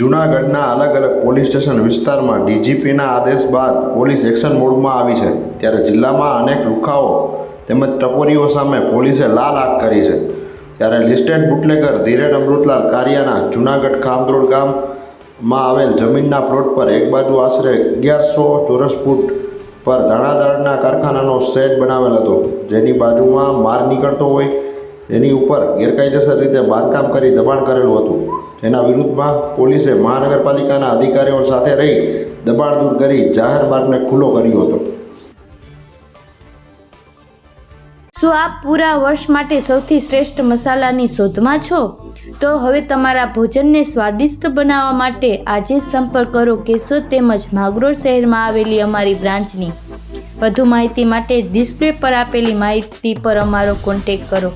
જૂનાગઢના અલગ અલગ પોલીસ સ્ટેશન વિસ્તારમાં ડીજીપીના આદેશ બાદ પોલીસ એક્શન મોડમાં આવી છે, ત્યારે જિલ્લામાં અનેક લુખાઓ તેમજ ટપોરીઓ સામે પોલીસે લાલ આંખ કરી છે. ત્યારે લિસ્ટેડ બુટલેગર ધીરેન અમૃતલાલ કારિયાના જૂનાગઢ ખામરોડ ગામમાં આવેલ જમીનના પ્લોટ પર એક બાજુ આશરે અગિયારસો ચોરસ ફૂટ પર દાણાદારના કારખાનાનો શેડ બનાવેલ હતો, જેની બાજુમાં માર નીકળતો હોય એની ઉપર ગેરકાયદેસર રીતે બાંધકામ કરી દબાણ કરેલું હતું. જેના વિરુદ્ધમાં પોલીસે મહાનગરપાલિકાના અધિકારીઓ સાથે રહી દબાણ દૂર કરી જાહેર માર્ગને ખુલ્લો કર્યો હતો. શું આપ પૂરા વર્ષ માટે સૌથી શ્રેષ્ઠ મસાલાની શોધમાં છો? તો હવે તમારા ભોજનને સ્વાદિષ્ટ બનાવવા માટે આજે સંપર્ક કરો કેશોદ તેમજ માગરોળ શહેરમાં આવેલી અમારી બ્રાન્ચની. વધુ માહિતી માટે ડિસ્પ્લે પર આપેલી માહિતી પર અમારો કોન્ટેક કરો.